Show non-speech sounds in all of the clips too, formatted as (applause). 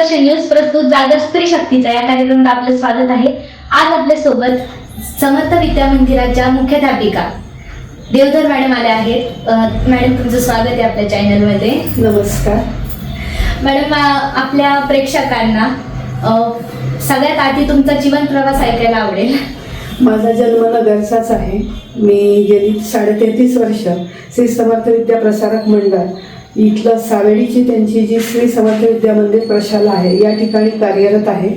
संघर्ष न्यूज प्रस्तुत जागर स्त्री शक्तीचा या कार्यक्रमात आपलं स्वागत आहे. आज आपल्यासोबत समर्थ विद्या मंदिराच्या मुख्याध्यापिका देवधर मॅडम आल्या आहेत. मॅडम तुमचं स्वागत आहे आपल्या चॅनलमध्ये नमस्कार. मॅडम आपल्या प्रेक्षकांना सगळ्यात आधी तुमचा जीवन प्रवास ऐकायला आवडेल. माझा जन्म नगरचाच आहे. मी गेली साडेतेहतीस वर्ष श्री समर्थ विद्या प्रसारक मंडळ इथलं सावेडीची त्यांची जी श्री समर्थ विद्या मंदिर प्रशाला आहे या ठिकाणी कार्यरत आहे.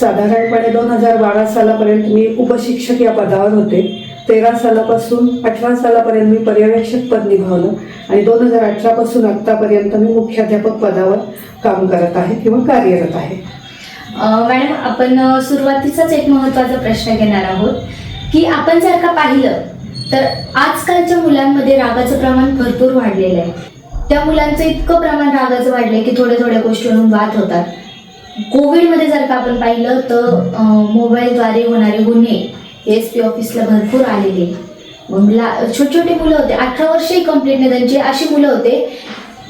साधारणपणे दोन हजार बारा सालापर्यंत मी उपशिक्षक या पदावर होते. तेरा सालापासून अठरा सालापर्यंत मी पर्यवेक्षक पद निभावलं आणि दोन हजार अठरापासून आत्तापर्यंत मी मुख्याध्यापक पदावर काम करत आहे किंवा कार्यरत आहे. मॅडम आपण सुरुवातीचाच एक महत्त्वाचा प्रश्न घेणार आहोत की आपण जर का पाहिलं तर आजकालच्या मुलांमध्ये रागाचं प्रमाण भरपूर वाढलेलं आहे. त्या मुलांचं इतकं प्रमाण रागाचं वाढलंय की थोड्या थोड्या गोष्टीवरून वाद होतात. कोविडमध्ये जर का आपण पाहिलं तर मोबाईलद्वारे होणारे गुन्हे एस पी ऑफिसला भरपूर आलेले. मग ला छोटे छोटे मुलं होते अठरा वर्षही कंप्लीट नाही त्यांची अशी मुलं होते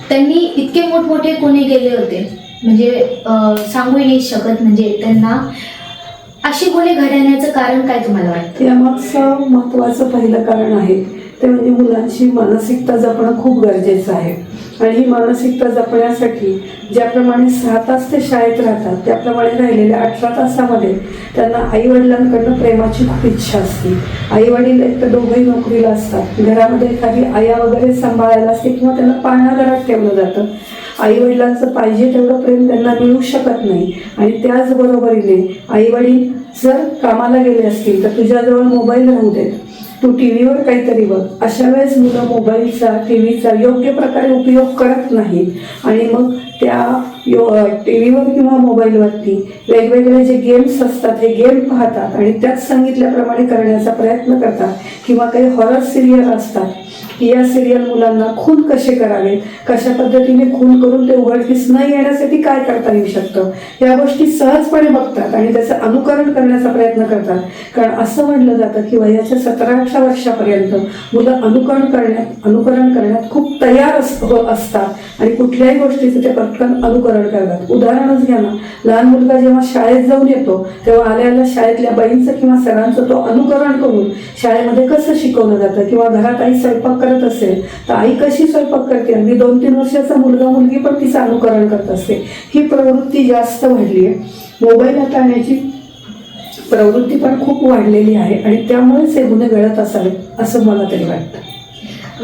त्यांनी इतके मोठमोठे गुन्हे केले होते. म्हणजे सांगू नाही शकत म्हणजे त्यांना अशी गुन्हे घडण्याचं कारण काय तुम्हाला वाटतं? यामागचं महत्त्वाचं पहिलं कारण आहे. ते म्हणजे मुलांची मानसिकता जपणं खूप गरजेचं आहे. आणि ही मानसिकता जपण्यासाठी ज्याप्रमाणे सहा तास ते शाळेत राहतात त्याप्रमाणे राहिलेल्या अठरा तासामध्ये त्यांना आईवडिलांकडनं प्रेमाची खूप इच्छा असते. आईवडील एक तर दोघंही नोकरीला असतात. घरामध्ये एखादी आया वगैरे सांभाळायला असते किंवा त्यांना पाळणा घरात ठेवलं जातं. आई वडिलांचं पाहिजे तेवढं प्रेम त्यांना मिळू शकत नाही. आणि त्याचबरोबरीने आई वडील जर कामाला गेले असतील तर तुझ्याजवळ मोबाईल राहू देत. तू टी व्हीवर काहीतरी बघ. अशा वेळेस मुलं मोबाईलचा टी व्हीचा योग्य प्रकारे उपयोग करत नाहीत. आणि मग त्या यो टी व्हीवर किंवा मोबाईलवरती वेगवेगळे जे गेम्स असतात हे गेम पाहतात आणि त्याच सांगितल्याप्रमाणे करण्याचा प्रयत्न करतात. किंवा काही हॉरर सिरियल असतात. या सिरियल मुलांना खून कसे करावे? कशा पद्धतीने खून करून ते उघडकीस न येण्यासाठी काय करता येऊ शकतं? या गोष्टी सहजपणे बघतात आणि त्याचं अनुकरण करण्याचा प्रयत्न करतात. कारण असं म्हटलं जातं की वयाच्या सतरा अठरा वर्षापर्यंत मुलं अनुकरण करण्यात अनुकरण करण्यात खूप तयार हो, असतात आणि कुठल्याही गोष्टीचं ते पटकन अनुकरण करतात. उदाहरणच घ्या ना. लहान मुलगा जेव्हा शाळेत जाऊन येतो तेव्हा आल्याला शाळेतल्या बाईंचं किंवा सरांचं तो अनुकरण करून शाळेमध्ये कसं शिकवलं जातं? किंवा घरात आई स्वयंपाक करत असेल तर आई कशी स्वयंपाक करते? अगदी दोन तीन वर्षाचा मुलगा मुलगी पण तिचं अनुकरण करत असते. ही प्रवृत्ती जास्त वाढली आहे. मोबाईल हाताळण्याची प्रवृत्ती पण खूप वाढलेली आहे आणि त्यामुळेच हे गुन्हे घडत असावेत असं मला तरी वाटतं.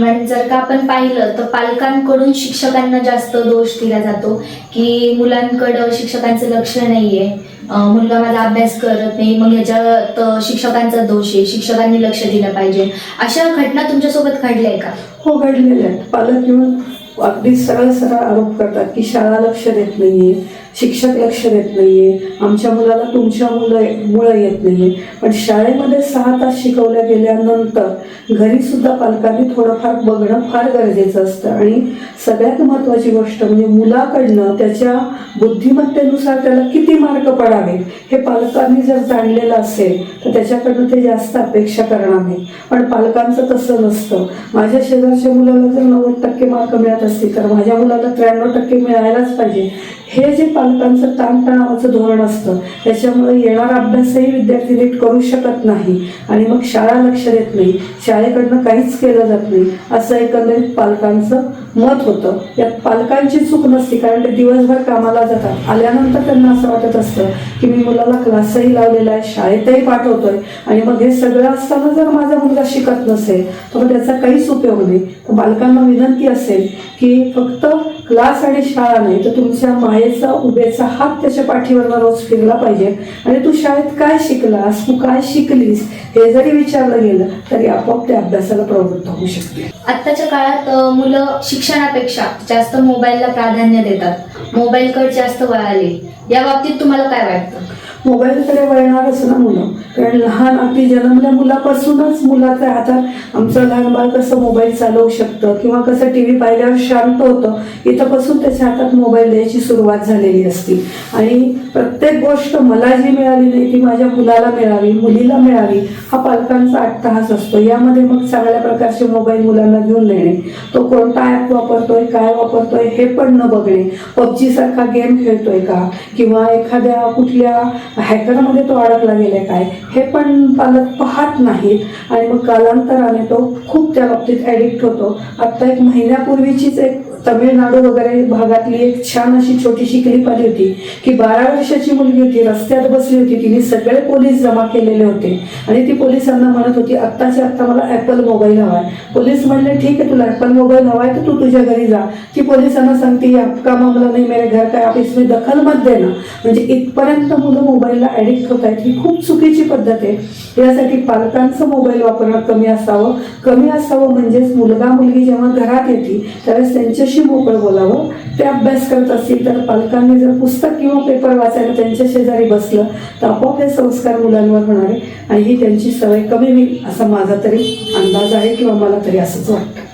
मॅडम जर का आपण पाहिलं तर पालकांकडून शिक्षकांना जास्त दोष दिला जातो की मुलांकडं शिक्षकांचं लक्ष नाहीये. आहे मुलगा माझा अभ्यास करत नाही मग ह्याच्यात शिक्षकांचा दोष आहे. शिक्षकांनी लक्ष दिलं पाहिजे. अशा घटना तुमच्यासोबत घडल्या आहे का? हो घडलेल्या आहेत. पालक येऊन अगदी सरळ सरळ आरोप करतात की शाळा लक्ष देत नाहीये. शिक्षक लक्ष देत नाहीये. आमच्या मुलाला तुमच्या मुलं मुळं येत नाहीये. पण शाळेमध्ये सहा तास शिकवल्या गेल्यानंतर घरी सुद्धा पालकांनी थोडंफार बघणं फार गरजेचं असतं. आणि सगळ्यात महत्त्वाची गोष्ट म्हणजे मुलाकडनं त्याच्या बुद्धिमत्तेनुसार त्याला किती मार्क पडावे हे पालकांनी जर जाणलेलं असेल तर त्याच्याकडनं ते जास्त अपेक्षा करणार नाही पण पालकांचं तसं नसतं. माझ्या शेजारच्या मुलाला जर नव्वद टक्के मार्क मिळत असतील तर माझ्या मुलाला त्र्याण्णव टक्के मिळायलाच पाहिजे. हे जे पालकांचं ताणतणावाचं धोरण असतं त्याच्यामुळे येणारा अभ्यासही विद्यार्थी नीट करू शकत नाही आणि मग शाळा लक्ष देत नाही. शाळेकडनं काहीच केलं जात नाही. असं एकंदरीत पालकांचं मत होतं. यात पालकांची चूक नसती कारण ते दिवसभर कामाला जातात. आल्यानंतर त्यांना असं वाटत असतं की मी मुलाला क्लासही लावलेला आहे शाळेतही पाठवतोय. आणि मग हे सगळं असताना जर माझा मुलगा शिकत नसेल तर मग त्याचा काहीच उपयोग नाही. तर बालकांना विनंती असेल की फक्त क्लास आणि शाळा नाही तर तुमच्या मायेचा उभेचा हात त्याच्या पाठीवरला रोज फिरला पाहिजे. आणि तू शाळेत काय शिकलास तू काय शिकलीस हे जरी विचारलं गेलं तरी आपोआप त्या अभ्यासाला प्रवृत्त होऊ शकते आत्ताच्या काळात मुलं मुलं शिक्षणापेक्षा जास्त मोबाईलला प्राधान्य देतात. मोबाईलकडे जास्त वळाले. या बाबतीत तुम्हाला काय वाटतं? मोबाईलकडे वळणारच ना मुलं. कारण लहान अगदी जन्मल्या मुलापासूनच मुलाचं हातात आमचं लहान बाळ कसं मोबाईल चालवू शकतं किंवा कसं टी व्ही पाहिल्यावर शांत होतं इथंपासून त्याच्या हातात मोबाईल द्यायची सुरुवात झालेली असती. आणि प्रत्येक गोष्ट मला जी मिळाली नाही ती माझ्या मुलाला मिळावी मुलीला मिळावी हा पालकांचा अट्टहास असतो. यामध्ये मग चांगल्या प्रकारचे मोबाईल मुलांना घेऊन देणे तो कोणता ॲप वापरतोय काय वापरतोय हे पण न बघणे. पबजी सारखा गेम खेळतोय का? किंवा एखाद्या कुठल्या हॅकरमध्ये तो अडकला गेलाय काय? हे पण पालक पाहत नाहीत. आणि मग कालांतराने तो खूप त्या बाबतीत ॲडिक्ट होतो. आत्ता एक महिन्यापूर्वीचीच एक तमिळनाडू वगैरे भागातली एक छान अशी छोटीशी क्लिप आली होती की बारा वर्षाची मुलगी होती रस्त्यात बसली होती तिने सगळे पोलीस जमा केलेले होते. आणि ती पोलिसांना म्हणत होती आत्ताच्या आत्ता मला ॲपल मोबाईल हवाय. पोलीस म्हणले ठीक आहे तुला ॲपल मोबाईल हवाय तर तू तुझ्या घरी जा. ती पोलिसांना सांगते आपका मामला नाही मेरे घर काय ऑफिस मी दखल मत देना. म्हणजे इथपर्यंत मुलं मोबाईलला ॲडिक्ट होत आहेत ही खूप चुकीची पद्धत आहे. यासाठी पालकांचं मोबाईल वापरणं कमी असावं. कमी असावं म्हणजेच मुलगा मुलगी जेव्हा घरात येते त्यावेळेस त्यांच्या त्यांच्याशी मोकळं बोलावं. ते अभ्यास करत असतील तर पालकांनी जर पुस्तक किंवा पेपर वाचायला त्यांच्या शेजारी बसलं तर आपोआप हे संस्कार मुलांवर होणार आहे आणि ही त्यांची सवय कमी होईल असा माझा तरी अंदाज आहे किंवा मला तरी असंच वाटतं.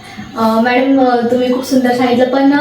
मॅडम तुम्ही खूप सुंदर सांगितलं पण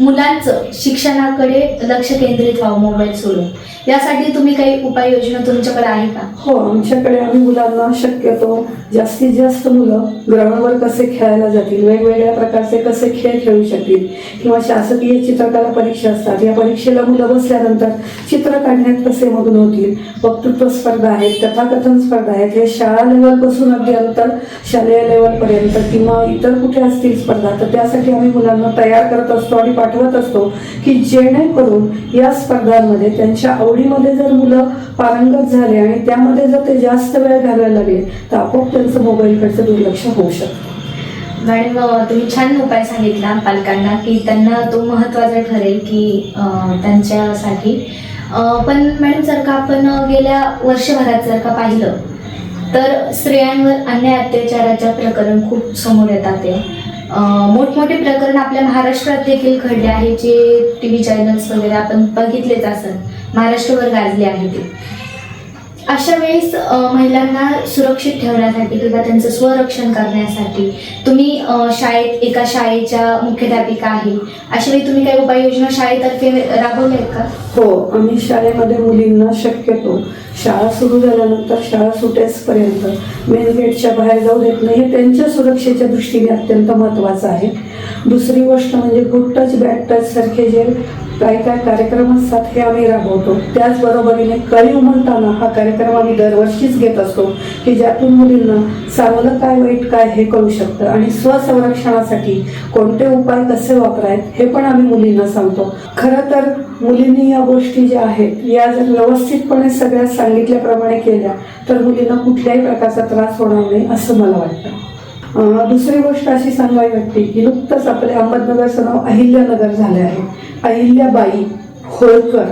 मुलांचं शिक्षणाकडे लक्ष केंद्रित व्हावं मोबाईल सोडून. यासाठी तुम्ही काही उपाययोजना तुमच्याकडे आहे का? हो आमच्याकडे आम्ही मुलांना शक्यतो जास्तीत जास्त मुलं ग्राउंडवर कसे खेळायला जातील वेगवेगळ्या प्रकारचे कसे खेळ खेळू शकतील किंवा शासकीय चित्रकला परीक्षा असतात या परीक्षेला मुलं बसल्यानंतर चित्र काढण्यात कसे मग्न होतील वक्तृत्व स्पर्धा आहेत कथाकथन स्पर्धा आहेत हे शाळा लेवलपासून अगदी अंतर शालेय लेवलपर्यंत किंवा इतर कुठे असतील स्पर्धा तर त्यासाठी आम्ही मुलांना तयार करत असतो आणि पाठवत असतो की जेणेकरून या स्पर्धांमध्ये त्यांच्या आवडीमध्ये जर मुलं पारंगत झाले आणि त्यामध्ये जर ते जास्त वेळ घालायला लागले तर आपोआप त्यांचं मोबाईलकडचं दुर्लक्ष होऊ शकतं. मॅडम तुम्ही छान उपाय सांगितला पालकांना की त्यांना तो महत्त्वाचा ठरेल की त्यांच्यासाठी. पण मॅडम जर का आपण गेल्या वर्षभरात जर का पाहिलं तर स्त्रियांवर अन्याय अत्याचाराच्या प्रकरण खूप समोर येतात आहे. मोठमोठे प्रकरण आपल्या महाराष्ट्रात देखील घडले आहे जे टी व्ही चॅनल्स वगैरे आपण बघितलेच असत महाराष्ट्रभर गाजले आहे ते. अशा वेळेस महिलांना सुरक्षित ठेवण्यासाठी किंवा त्यांचं स्वरक्षण करण्यासाठी तुम्ही शाळेत एका शाळेच्या मुख्याध्यापिका आहे. अशा वेळी तुम्ही काही उपाययोजना शाळेतर्फे राबवल्या आहेत का? हो आम्ही शाळेमध्ये मुलींना शक्यतो शाळा सुरू झाल्यानंतर शाळा सुटेसपर्यंत मेन गेटच्या बाहेर जाऊ देत नाही. हे त्यांच्या सुरक्षेच्या दृष्टीने अत्यंत महत्त्वाचं आहे. दुसरी गोष्ट म्हणजे गुड टच बॅड टच सारखे जे काय काय कार्यक्रम असतात हे आम्ही राबवतो. त्याचबरोबरीने कळीव म्हणताना हा कार्यक्रम आम्ही दरवर्षीच घेत असतो की ज्यातून मुलींना चांगलं काय वाईट काय हे कळू शकतं. आणि स्वसंरक्षणासाठी कोणते उपाय कसे वापरायत हे पण आम्ही मुलींना सांगतो. खरं तर मुलींनी या गोष्टी ज्या आहेत या जर व्यवस्थितपणे सगळ्या सांगितल्याप्रमाणे केल्या तर मुलींना कुठल्याही प्रकारचा त्रास होणार नाही असं मला वाटतं. दुसरी गोष्ट अशी सांगावी वाटते की नुकतंच आपल्या अहमदनगरचं नाव अहिल्यानगर झाले आहे. अहिल्याबाई होळकर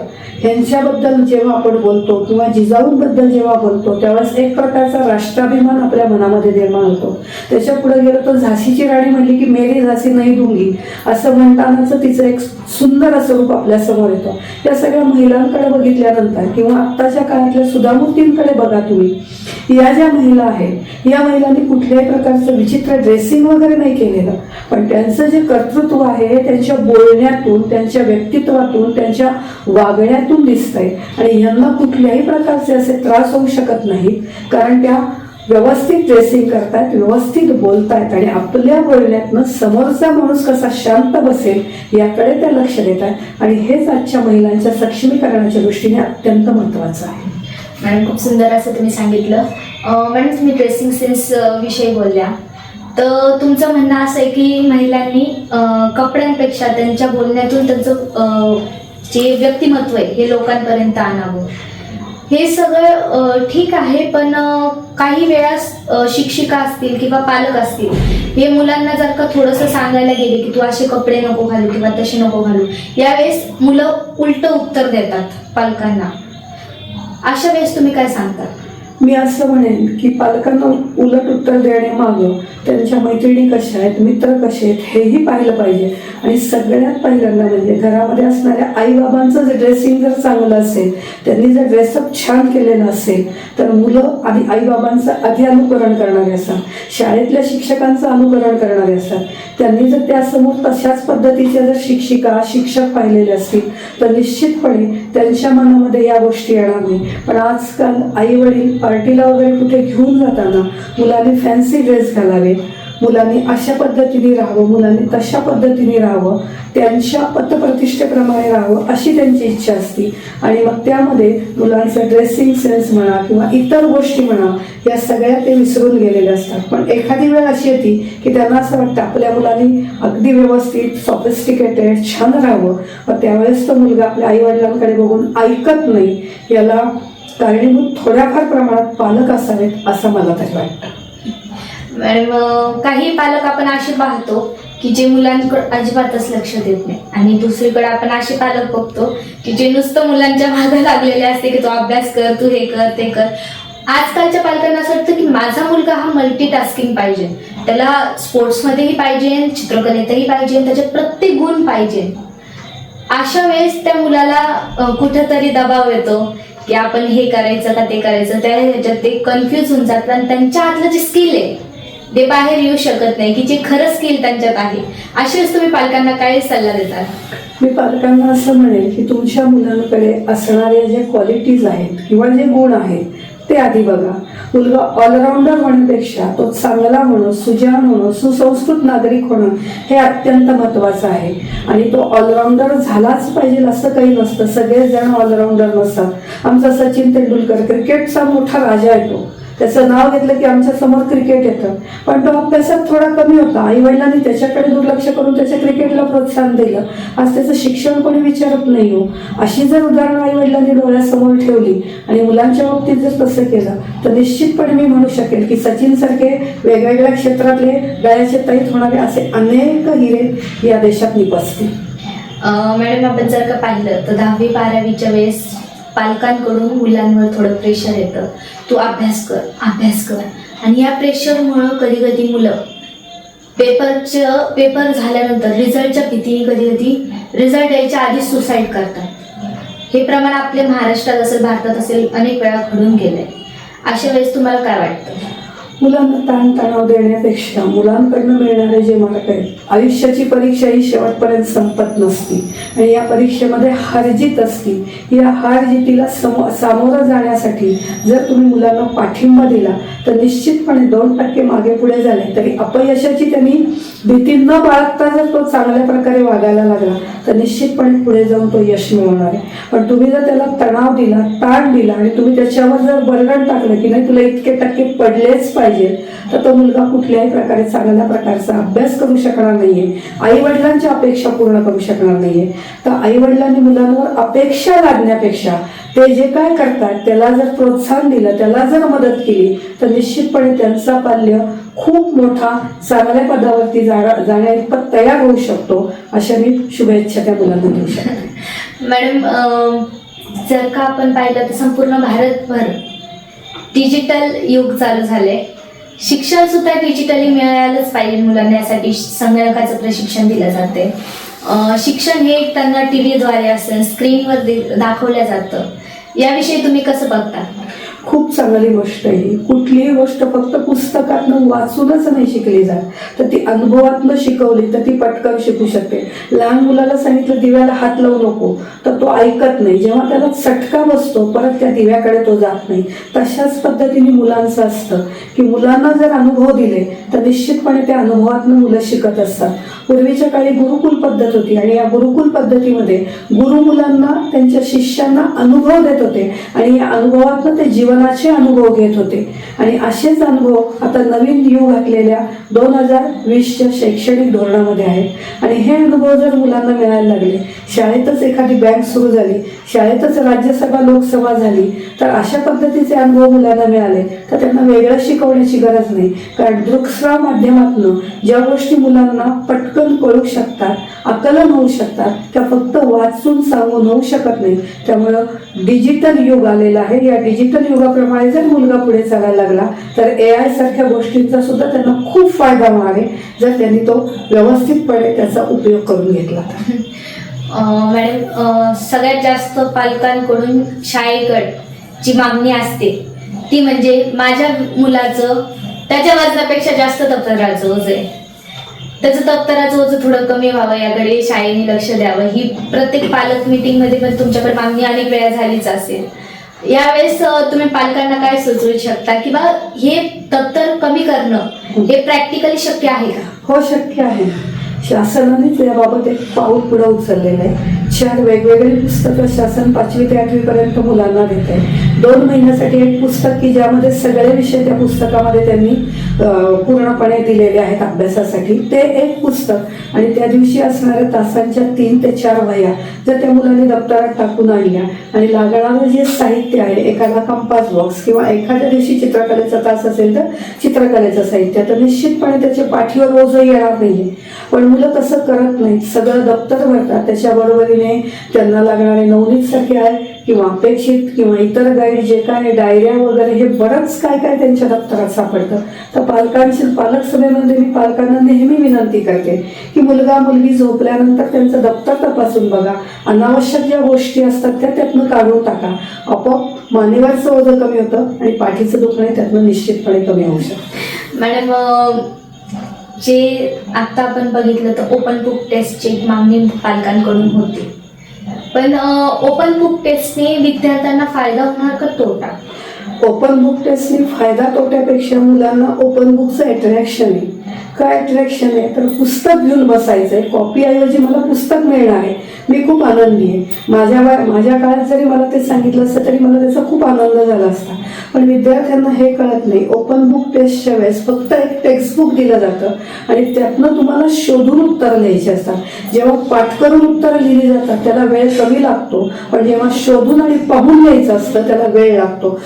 यांच्याबद्दल जेव्हा आपण बोलतो किंवा जिजाऊंबद्दल जेव्हा बोलतो त्यावेळेस एक प्रकारचा राष्ट्राभिमान आपल्या मनामध्ये निर्माण होतो. त्याच्या पुढे गेलं तर झाशीची राणी म्हणली की मेरी झाशी नाही दुंगी. असं म्हणतानाच तिचं एक सुंदर असं रूप आपल्यासमोर येतं. या सगळ्या महिलांकडे बघितल्यानंतर किंवा आत्ताच्या काळातल्या सुधामूर्तींकडे बघा तुम्ही या ज्या महिला आहेत या महिलांनी कुठल्याही प्रकारचं विचित्र ड्रेसिंग वगैरे नाही केलेलं. पण त्यांचं जे कर्तृत्व आहे हे त्यांच्या बोलण्यातून त्यांच्या व्यक्तित्वातून त्यांच्या त्यातून दिसतंय. आणि यांना कुठल्याही प्रकारचे असे त्रास होऊ शकत नाहीत. कारण त्या व्यवस्थित ड्रेसिंग करतायत व्यवस्थित बोलतायत आणि आपल्या बोलण्यातनं समोरचा माणूस कसा शांत बसेल याकडे त्या लक्ष देत आहेत आणि हेच आजच्या महिलांच्या सक्षमीकरणाच्या दृष्टीने अत्यंत महत्त्वाचं आहे. मॅडम खूप सुंदर असं तुम्ही सांगितलं. मॅडम तुम्ही ड्रेसिंग सेन्स विषयी बोलल्या. तर तुमचं म्हणणं असं आहे की महिलांनी कपड्यांपेक्षा त्यांच्या बोलण्यातून त्यांचं जे व्यक्तिमत्व आहे हे लोकांपर्यंत आणावं. हे सगळं ठीक आहे पण काही वेळास शिक्षिका असतील किंवा पालक असतील हे मुलांना जर का थोडंसं सांगायला गेले की तू असे कपडे नको घालू किंवा तसे नको घालू यावेळेस मुलं उलट उत्तर देतात पालकांना. अशा वेळेस तुम्ही काय सांगता? मी असं म्हणेन की पालकांना उलट उत्तर देण्यामागं त्यांच्या मैत्रिणी कशा आहेत मित्र कसे आहेत हेही पाहिलं पाहिजे. आणि सगळ्यात पहिल्यांदा म्हणजे घरामध्ये असणाऱ्या आईबाबांचं जे ड्रेसिंग जर चांगलं असेल त्यांनी जर ड्रेसअप छान केलेलं असेल तर मुलं आधी आईबाबांचं आधी अनुकरण करणारे असतात. शाळेतल्या शिक्षकांचं अनुकरण करणारे असतात. त्यांनी जर त्यासमोर तशाच पद्धतीच्या जर शिक्षिका शिक्षक पाहिलेले असतील तर निश्चितपणे त्यांच्या मनामध्ये या गोष्टी येणार नाही पण आजकाल आई वडील पार्टीला वगैरे कुठे घेऊन जाताना मुलांनी फॅन्सी ड्रेस घालावे मुलांनी अशा पद्धतीने राहावं मुलांनी तशा पद्धतीने राहावं त्यांच्या पतप्रतिष्ठेप्रमाणे राहावं अशी त्यांची इच्छा असते. आणि मग त्यामध्ये मुलांचं ड्रेसिंग सेन्स म्हणा किंवा इतर गोष्टी म्हणा या सगळ्या ते विसरून गेलेले असतात. पण एखादी वेळ अशी येते की त्यांना असं वाटतं आपल्या मुलांनी अगदी व्यवस्थित सॉफिस्टिकेटेड छान राहावं. मग त्यावेळेस तो मुलगा आपल्या आईवडिलांकडे बघून ऐकत नाही. याला कारणीभूत थोड्याफार प्रमाणात पालक असावेत असं मला तरी वाटतं. मॅडम काही पालक आपण असे पाहतो की जे मुलांकडे अजिबातच लक्ष देत नाही. आणि दुसरीकडे आपण असे पालक बघतो की जे नुसतं मुलांच्या मागे लागलेले असते की तू अभ्यास कर तू हे कर ते कर. आजकालच्या पालकांना असं वाटतं की माझा मुलगा हा मल्टीटास्किंग पाहिजे. त्याला स्पोर्ट्समध्येही पाहिजे चित्रकलेतही पाहिजे त्याचे प्रत्येक गुण पाहिजे. अशा वेळेस त्या मुलाला कुठेतरी दबाव येतो. की आपण हे करायचं का ते करायचं त्या ह्याच्यात ते कन्फ्यूज होऊन जातात आणि त्यांच्या आतलं जे स्किल आहे ते बाहेर येऊ शकत नाही की जे खरं स्किल त्यांच्यात आहे. असेच तुम्ही पालकांना काय सल्ला देतात? मी पालकांना असं म्हणेल की तुमच्या मुलांकडे असणाऱ्या ज्या क्वालिटीज आहेत किंवा जे गुण आहेत ते आधी बघा. मुलगा ऑलराऊंडर होण्यापेक्षा तो चांगला म्हणून सुजाण म्हणून सुसंस्कृत नागरिक होणं हे अत्यंत महत्त्वाचं आहे. आणि तो ऑलराऊंडर झालाच पाहिजे असं काही नसतं. सगळेच जण ऑलराऊंडर नसतात. आमचा सचिन तेंडुलकर क्रिकेटचा मोठा राजा आहे तो. त्याचं नाव घेतलं की आमच्यासमोर क्रिकेट येतं. पण तो अभ्यासात थोडा कमी होता. आई वडिलांनी त्याच्याकडे दुर्लक्ष करून त्याच्या क्रिकेटला प्रोत्साहन दिलं. आज त्याचं शिक्षण कोणी विचारत नाही हो. अशी जर उदाहरणं आई वडिलांनी डोळ्यासमोर ठेवली आणि मुलांच्या बाबतीत जर तसं केलं तर निश्चितपणे मी म्हणू शकेल की सचिन सारखे वेगवेगळ्या क्षेत्रातले गळ्याचे तैत होणारे असे अनेक हिरे या देशात निपसतील मॅडम आपण जर का पाहिलं तर दहावी बारावीच्या वेळेस पालकांकडून मुलांवर थोडं प्रेशर येतं. तू अभ्यास कर अभ्यास कर. आणि या प्रेशरमुळं कधी कधी मुलं पेपरचं पेपर झाल्यानंतर रिझल्टच्या भीतीने कधी कधी रिझल्ट यायच्या आधी सुसाईड करतात. हे प्रमाण आपल्या महाराष्ट्रात असेल भारतात असेल अनेक वेळा घडून गेलंय. अशा वेळेस तुम्हाला काय वाटतं? मुलांना ताणतणाव देण्यापेक्षा मुलांकडनं मिळणारे जे मार्क आहेत आयुष्याची परीक्षा ही शेवटपर्यंत संपत नसती. आणि या परीक्षेमध्ये हारजीत असती. या हारजीतीला समो सामोरं जाण्यासाठी जर तुम्ही मुलांना पाठिंबा दिला तर निश्चितपणे दोन टक्के मागे पुढे झाले तरी अपयशाची त्यांनी भीती न बाळगता जर तो चांगल्या प्रकारे वागायला लागला तर निश्चितपणे पुढे जाऊन तो यश मिळवणार आहे. पण तुम्ही जर त्याला तणाव दिला ताण दिला आणि तुम्ही त्याच्यावर जर बर्डन टाकलं की नाही तुला इतके टक्के पडलेच पाहिजे. तर तो मुलगा कुठल्याही प्रकारे चांगल्या प्रकारचा अभ्यास करू शकणार नाहीये आई वडिलांच्या अपेक्षा पूर्ण करू शकणार नाहीये. तर आई वडिलांनी मुलांवर अपेक्षा लादण्यापेक्षा ते जे काय करतात त्याला जर प्रोत्साहन दिलं त्याला जर मदत केली तर निश्चितपणे त्यांचा पाल्य खूप मोठा चांगल्या पदावरती जागा जाण्याइतपत तयार होऊ शकतो अशा मी शुभेच्छा त्या मुलांना देऊ शकते. मॅडम जर का आपण पाहिलं तर संपूर्ण भारतभर डिजिटल युग चालू झालंय. शिक्षण सुद्धा डिजिटली मिळायलाच पाहिजे मुलांना यासाठी संगणकाचं प्रशिक्षण दिलं जाते शिक्षण हे त्यांना टी व्हीद्वारे असेल स्क्रीनवर दाखवलं जातं. याविषयी तुम्ही कसं बघता? खूप चांगली गोष्ट आहे. कुठलीही गोष्ट फक्त पुस्तकातनं वाचूनच नाही शिकली जात. तर ती अनुभवातनं शिकवली तर ती पटकन शिकू शकते. लहान मुलाला सांगितलं दिव्याला हात लावू नको. तर तो ऐकत नाही. जेव्हा त्याला चटका बसतो परत त्या दिव्याकडे तो जात नाही. तशाच पद्धतीने मुलांचं असतं की मुलांना जर अनुभव दिले तर निश्चितपणे त्या अनुभवातनं मुलं शिकत असतात. पूर्वीच्या काळी गुरुकुल पद्धत होती आणि या गुरुकुल पद्धतीमध्ये गुरु मुलांना त्यांच्या शिष्यांना अनुभव देत होते. आणि या अनुभवातनं ते जीवन मनाचे अनुभव घेत होते. आणि असेच अनुभव आता नवीन युग घातलेल्या दोन हजार वीसच्या शैक्षणिक धोरणामध्ये आहेत. आणि हे अनुभव जर मुलांना मिळायला लागले शाळेतच एखादी बँक सुरू झाली शाळेतच राज्यसभा लोकसभा झाली तर अशा पद्धतीचे अनुभव मुलांना मिळाले तर त्यांना वेगळं शिकवण्याची गरज नाही. कारण दृकश्राव माध्यमातून ज्या गोष्टी मुलांना पटकन कळू शकतात आकलन होऊ शकतात त्या फक्त वाचून सांगून होऊ शकत नाही. त्यामुळं डिजिटल युग आलेलं आहे. या डिजिटल युग युगाप्रमाणे जर मुलगा पुढे चालायला लागला तर ए आय सारख्या गोष्टींचा सुद्धा त्यांना खूप फायदा होणार आहे जर त्यांनी तो व्यवस्थितपणे त्याचा उपयोग करून घेतला तर. मॅडम सगळ्यात जास्त पालकांकडून शाळेकड जी मागणी असते ती म्हणजे माझ्या मुलाचं त्याच्या वजनापेक्षा जास्त दप्तराचं ओझ आहे. त्याचं दप्तराचं ओझं थोडं कमी व्हावं याकडे शाळेने लक्ष द्यावं. ही प्रत्येक पालक मीटिंगमध्ये पण तुमच्याकडे मागणी अनेक वेळा झालीच असेल. यावेळेस तुम्ही पालकांना काय सुचवू शकता? किंवा हे दप्तर कमी करणं हे प्रॅक्टिकली शक्य आहे का? हो शक्य आहे. शासनानेच याबाबत एक पाऊल पुढे उचललेलं आहे. चार वेगवेगळी पुस्तकं शासन पाचवी ते आठवीपर्यंत मुलांना देत आहे दोन महिन्यासाठी एक पुस्तक की ज्यामध्ये सगळे विषय त्या पुस्तकामध्ये त्यांनी पूर्णपणे दिलेले आहेत अभ्यासासाठी. ते एक पुस्तक आणि त्या दिवशी असणाऱ्या तासांच्या तीन ते चार वह्या जर त्या मुलांनी दप्तरात टाकून आणल्या आणि लागणारं जे साहित्य आहे एखादा कंपास बॉक्स किंवा एखाद्या दिवशी चित्रकलेचा तास असेल तर चित्रकलेचं साहित्य. तर निश्चितपणे त्याच्या पाठीवर ओझं येणार नाही पण मुलं तसं करत नाहीत. सगळं दप्तर भरतात. त्याच्या बरोबरीने त्यांना लागणारे नवनीत सारखे आहे किंवा अपेक्षित किंवा इतर गाईड जे काय डायऱ्या वगैरे हे बरंच काय काय त्यांच्या दप्तरात सापडतं. तर पालकांशी पालक सभेमध्ये मी पालकांना नेहमी विनंती करते की मुलगा मुलगी झोपल्यानंतर त्यांचं दप्तर तपासून बघा. अनावश्यक ज्या गोष्टी असतात त्या त्यातनं काढून टाका. आपोआप मानेवरचं ओझं कमी होतं आणि पाठीचं दुखणं त्यातनं निश्चितपणे कमी होऊ शकतं. मॅडम जे आता आपण बघितलं तर ओपन बुक टेस्टची मागणी पालकांकडून होती. पण ओपन बुक टेस्टने विद्यार्थ्यांना फायदा होणार का तोटा? ओपन बुक टेस्टने फायदा तोट्यापेक्षा मुलांना ओपन बुकचं अट्रॅक्शन आहे. काय अट्रॅक्शन आहे? तर पुस्तक घेऊन बसायचं आहे. कॉपी ऐवजी मला पुस्तक मिळणार आहे. मी खूप आनंदी आहे. माझ्या माझ्या काळात जरी मला ते सांगितलं असतं तरी मला त्याचा खूप आनंद झाला असता. पण विद्यार्थ्यांना हे कळत नाही. ओपन बुक टेस्टच्या वेळेस फक्त एक टेक्स्टबुक दिलं जातं आणि त्यातनं तुम्हाला शोधून उत्तर लिहायची असतात. जेव्हा पाठ करून लिहिली जातात त्याला वेळ कमी लागतो. पण जेव्हा शोधून आणि पाहून लिहायचं असतं त्याला वेळ लागतो.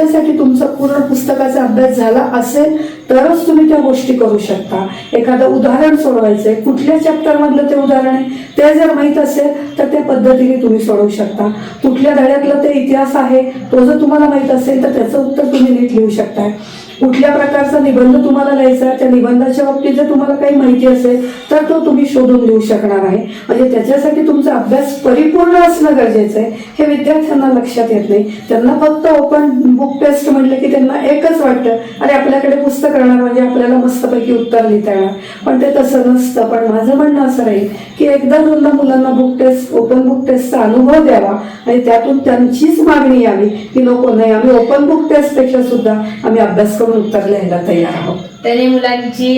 त्याच्यासाठी तुमचा पूर्ण पुस्तकाचा अभ्यास झाला असेल तरच तुम्ही त्या गोष्टी करू शकता. एखादं उदाहरण सोडवायचंय. कुठल्या चॅप्टरमधलं ते उदाहरण आहे? ते जर माहीत असेल तर त्या पद्धतीने तुम्ही सोडवू शकता. कुठल्या धड्यातलं ते इतिहास आहे तो जर तुम्हाला माहीत असेल तर त्याचं उत्तर तुम्ही नीट लिहू शकताय. कुठल्या प्रकारचा निबंध तुम्हाला लिहायचा त्या निबंधाच्या बाबतीत जर तुम्हाला काही माहिती असेल तर तो तुम्ही शोधून लिहू शकणार आहे. म्हणजे त्याच्यासाठी तुमचा अभ्यास परिपूर्ण असणं गरजेचं आहे. हे विद्यार्थ्यांना लक्षात येत नाही. त्यांना फक्त ओपन बुक टेस्ट म्हटलं की त्यांना एकच वाटतं अरे आपल्याकडे पुस्तक राहणार म्हणजे आपल्याला मस्तपैकी उत्तर लिहिता येणार. पण ते तसं नसतं. पण माझं म्हणणं असं राहील की एकदा दोनदा मुलांना बुक टेस्ट ओपन बुक टेस्टचा अनुभव द्यावा आणि त्यातून त्यांचीच मागणी यावी की नको नाही आम्ही ओपन बुक टेस्टपेक्षा सुद्धा आम्ही अभ्यास करू करून उत्तर लिहायला तयार आहोत. त्याने मुलांची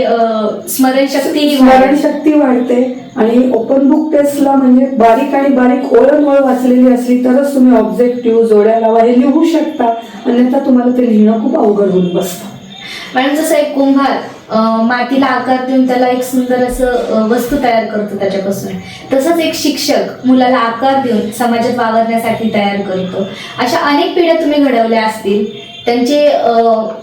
स्मरणशक्ती स्मरणशक्ती वाढते आणि ओपन बुक टेस्टला म्हणजे बारीक आणि बारीक ओळख वाचलेली असली तरच तुम्ही ऑब्जेक्टिव्ह जोड्या लावा हे लिहू शकता. अन्यथा तुम्हाला ते लिहिणं खूप अवघड होऊन बसतं. मॅडम जसं एक कुंभार मातीला आकार देऊन त्याला एक सुंदर असं वस्तू तयार करतो त्याच्यापासून. तसंच एक शिक्षक मुलाला आकार देऊन समाजात वावरण्यासाठी तयार करतो. अशा अनेक पिढ्या तुम्ही घडवल्या असतील. त्यांचे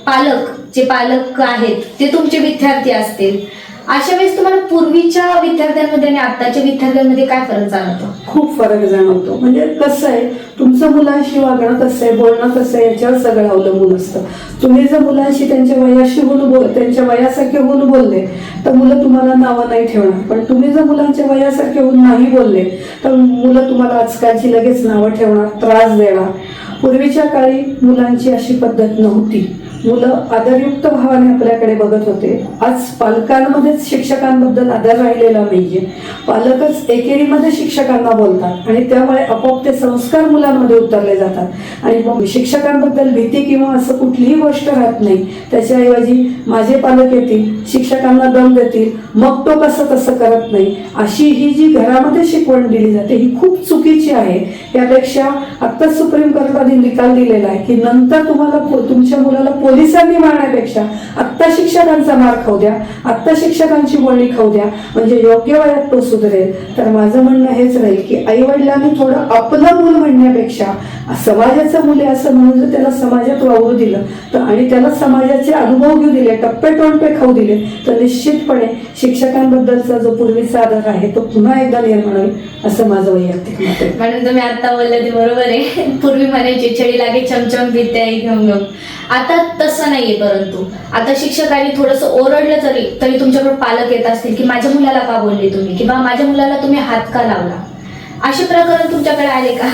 पालक जे पालक आहेत ते तुमचे विद्यार्थी असतील. अशा वेळेस तुम्हाला पूर्वीच्या विद्यार्थ्यांमध्ये आणि आताच्या विद्यार्थ्यांमध्ये काय फरक जाणवतो? खूप फरक जाणवतो. म्हणजे कसं आहे तुमचं मुलांशी वागणं कसं आहे बोलणं कसं आहे याच्यावर सगळं अवलंबून असतं. तुम्ही जर मुलांशी त्यांच्या वयाशी होऊन बोल त्यांच्या वयासारखे होऊन बोलले तर मुलं तुम्हाला नावं नाही ठेवणार. पण तुम्ही जर मुलांच्या वयासारखे होऊन नाही बोलले तर मुलं तुम्हाला आजकालची लगेच नावं ठेवणार त्रास देणार. पूर्वीच्या काळी मुलांची अशी पद्धत नव्हती. मुलं आदरयुक्त भावाने आपल्याकडे बघत होते. आज पालकांमध्येच शिक्षकांबद्दल आदर राहिलेला नाहीये. पालकच एकेरीमध्ये शिक्षकांना बोलतात आणि त्यामुळे आपोआप ते संस्कार मुलांमध्ये उतरले जातात. आणि मग शिक्षकांबद्दल भीती किंवा असं कुठलीही गोष्ट राहत नाही. त्याच्याऐवजी माझे पालक येतील शिक्षकांना दम देतील मग तो कसं तसं करत नाही अशी ही जी घरामध्ये शिकवण दिली जाते ही खूप चुकीची आहे. यापेक्षा आत्ताच सुप्रीम कोर्टाने निकाल दिलेला आहे की नंतर तुम्हाला तुमच्या मुलाला पोलिसांनी मारण्यापेक्षा आत्ता शिक्षकांचा मार खाऊ द्या आत्ता शिक्षकांची बोलणी खाऊ द्या म्हणजे योग्य वयात तो सुधरेल. तर माझं म्हणणं हेच राहील की आई वडिलांनी थोडं आपलं मूल म्हणण्यापेक्षा समाजाचं मुले असं म्हणून जर त्याला समाजात वावरू दिलं तर आणि त्याला समाजाचे अनुभव घेऊ दिले टप्पे टोणपे खाऊ दिले तर निश्चितपणे शिक्षकांबद्दलचा जो पूर्वीचा आदर आहे तो पुन्हा एकदा निर्माण होईल असं माझं वैयक्तिक मत आहे. म्हणून तुम्ही आता बोलले ते बरोबर आहे. पूर्वी म्हणायचे छडी लागे चमचम विद्या घेऊन घेऊन आता तसं नाहीये परंतु. आता शिक्षकांनी थोडस ओरडलं तरी तरी तुमच्याकडे पालक येत असतील की माझ्या मुलाला का बोलले तुम्ही? किंवा माझ्या मुलाला तुम्ही हात का लावला? असे प्रकरण तुमच्याकडे आले का?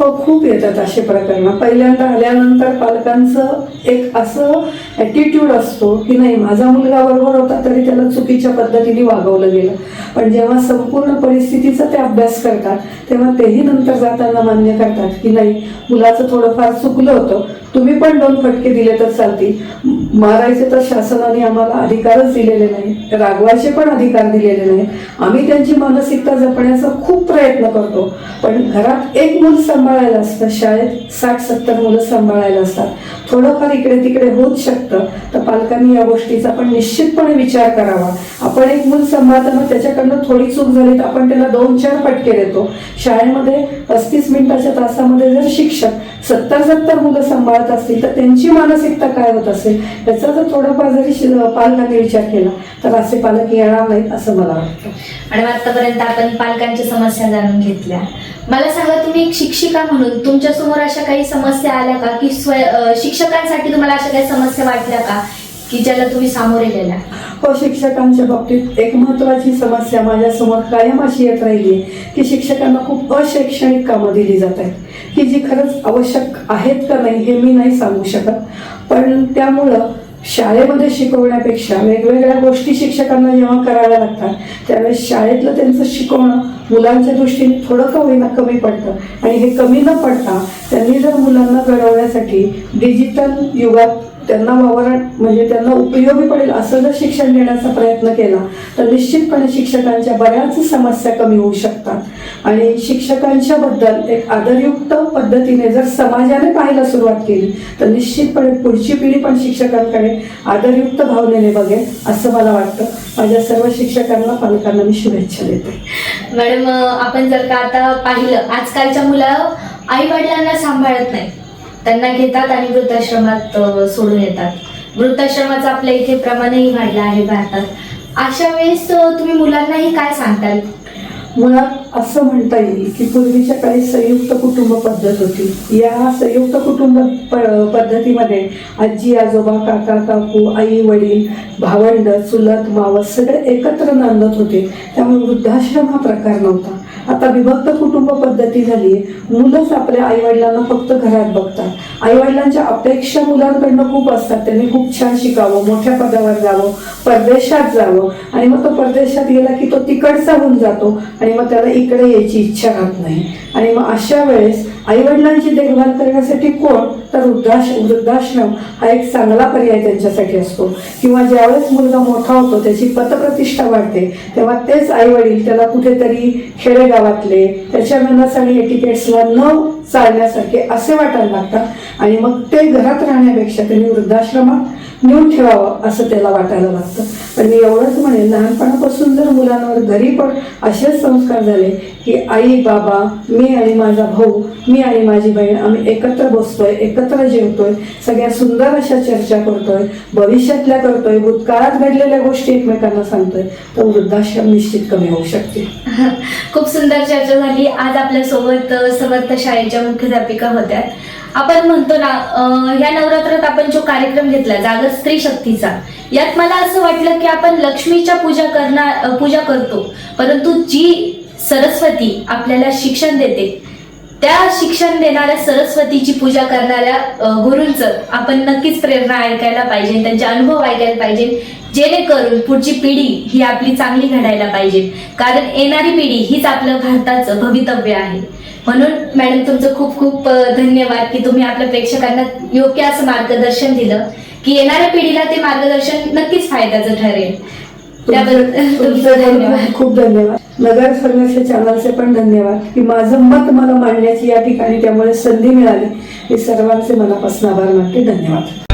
हो खूप येतात असे प्रकरण पहिल्यांदा आल्यानंतर पालकांचं एक असं ॲटिट्यूड असतो की नाही माझा मुलगा बरोबर होता तरी त्याला चुकीच्या पद्धतीने वागवलं गेलं. पण जेव्हा संपूर्ण परिस्थितीचा ते अभ्यास करतात तेव्हा तेही नंतर जाताना मान्य करतात की नाही मुलाचं थोडंफार चुकलं होतं. तुम्ही पण दोन फटके दिले तर चालतील. मारायचे तर शासनाने आम्हाला अधिकारच दिलेले नाही. रागवायचे पण अधिकार दिलेले नाही. आम्ही त्यांची मानसिकता जपण्याचा खूप प्रयत्न करतो. पण घरात एक मूल सांभाळायला असतं शाळेत साठ सत्तर मुलं सांभाळायला असतात. थोडंफार इकडे तिकडे होत शकतं. तर पालकांनी या गोष्टीचा पण निश्चितपणे विचार करावा. आपण एक मूल सांभाळताना त्याच्याकडनं थोडी चूक झाली तर आपण त्याला दोन चार पटके देतो. शाळेमध्ये पस्तीस मिनिटाच्या तासामध्ये जर शिक्षक सत्तर सत्तर मुलं सांभाळत असतील तर त्यांची मानसिकता काय होत असेल? याचा जर थोडाफार जरी पालकांनी विचार केला तर असे पालक येणार नाहीत असं मला वाटतं. आणि आतापर्यंत आपण पालकांच्या समस्या जाणून घेतल्या. मला सांगा तुम्ही एक शिक्षिका म्हणून तुमच्यासमोर अशा काही समस्या आल्या का? की स्वय शिक्षक शिक्षकांसाठी तुम्हाला अशा काही समस्या वाटल्या का? की ज्याला तुम्ही सामोरे गेल्या हो शिक्षकांच्या बाबतीत एक महत्वाची समस्या माझ्यासमोर कायम अशी येत राहिली आहे की शिक्षकांना खूप अशैक्षणिक कामं दिली जात आहेत. की जी खरंच आवश्यक आहेत का नाही हे मी नाही सांगू शकत. पण त्यामुळं शाळेमध्ये शिकवण्यापेक्षा वेगवेगळ्या गोष्टी शिक्षकांना जेव्हा कराव्या लागतात त्यावेळेस शाळेतलं त्यांचं शिकवणं मुलांच्या दृष्टीने थोडं का होईना कमी पडतं. आणि हे कमी न पडता त्यांनी जर मुलांना घडवण्यासाठी डिजिटल युगात त्यांना वावरण म्हणजे त्यांना उपयोगी पडेल असं जर शिक्षण देण्याचा प्रयत्न केला तर निश्चितपणे शिक्षकांच्या बऱ्याच समस्या कमी होऊ शकतात. आणि शिक्षकांच्या बद्दल एक आदरयुक्त पद्धतीने जर समाजाने पाहायला सुरुवात केली तर निश्चितपणे पुढची पिढी पण शिक्षकांकडे आदरयुक्त भावनेने बघेल असं मला वाटतं. माझ्या सर्व शिक्षकांना पालकांना मी शुभेच्छा देते. मॅडम आपण जर का आता पाहिलं आजकालच्या मुलं आई वडिलांना सांभाळत नाही. त्यांना घेतात आणि वृद्धाश्रमात सोडून येतात. वृद्धाश्रमाचं आपल्या इथे प्रमाणही वाढलं आहे भारतात. अशा वेळेस तुम्ही मुलांनाही काय सांगताल? मुळात असं म्हणता येईल की पूर्वीच्या काळी संयुक्त कुटुंब पद्धत होती. या संयुक्त कुटुंब प- पद्धतीमध्ये आजी आजोबा काका काकू आई वडील भावंड चुलत मावस सगळे एकत्र नांदत होते. त्यामुळे वृद्धाश्रम हा प्रकार नव्हता. आता विभक्त कुटुंब पद्धती झाली आहे मुलंच आपल्या आईवडिलांना फक्त घरात बघतात. आईवडिलांच्या अपेक्षा मुलांकडनं खूप असतात. त्यांनी खूप छान शिकावं मोठ्या पदावर जावं परदेशात जावं. आणि मग तो परदेशात गेला की तो तिकडचा होऊन जातो. आणि मग त्याला इकडे यायची इच्छा राहत नाही. आणि मग अशा वेळेस आईवडिलांची देखभाल करण्यासाठी कोण? तर वृद्धाश वृद्धाश्रम हा एक चांगला पर्याय त्यांच्यासाठी असतो. किंवा ज्यावेळेस मुलगा मोठा होतो त्याची पतप्रतिष्ठा वाढते तेव्हा तेच आईवडील त्याला कुठेतरी खेडेगावातले त्याच्या मनास आणि एटिकेट्सला न चालण्यासारखे असे वाटायला लागतात. आणि मग ते घरात राहण्यापेक्षा त्यांनी वृद्धाश्रमात नेऊन ठेवावं असं त्याला वाटायला लागतं. पण मी एवढंच म्हणेन लहानपणापासून जर मुलांवर घरी पण असेच संस्कार झाले की आई बाबा मी आणि माझा भाऊ मी आणि माझी बहीण आम्ही एकत्र बसतोय एकत्र जेवतोय सगळ्या सुंदर अशा चर्चा करतोय भविष्यातल्या करतोय भूतकाळात घडलेल्या गोष्टी एकमेकांना सांगतोय तर वृद्धाश्रम निश्चित कमी होऊ शकते. (laughs) खूप सुंदर चर्चा झाली. आज आपल्यासोबत समर्थ शाळेच्या मुख्याध्यापिका होत्या. आपण म्हणतो ना ह्या या नवरात्रात आपण जो कार्यक्रम घेतला जागर स्त्री शक्तीचा यात मला असं वाटलं की आपण लक्ष्मीच्या पूजा करणार पूजा करतो. परंतु जी सरस्वती आपल्याला शिक्षण देते त्या शिक्षण देणाऱ्या सरस्वतीची पूजा करणाऱ्या अ, गुरूंचं आपण नक्कीच प्रेरणा ऐकायला पाहिजे त्यांचे अनुभव ऐकायला पाहिजे जेणेकरून पुढची पिढी ही आपली चांगली घडायला पाहिजे. कारण येणारी पिढी हीच आपलं भारताचं भवितव्य आहे. म्हणून मॅडम तुमचं खूप खूप धन्यवाद की तुम्ही आपल्या प्रेक्षकांना योग्य असं मार्गदर्शन दिलं. की येणाऱ्या पिढीला ते मार्गदर्शन नक्कीच फायद्याचं ठरेल. त्याबद्दल (laughs) धन्यवाद. खूप धन्यवाद. नगर सर्वेक्षण चॅनलचे पण धन्यवाद की माझं मत मला मांडण्याची या ठिकाणी त्यामुळे संधी मिळाली. हे सर्वांचे मनापासून आभार मानते. धन्यवाद.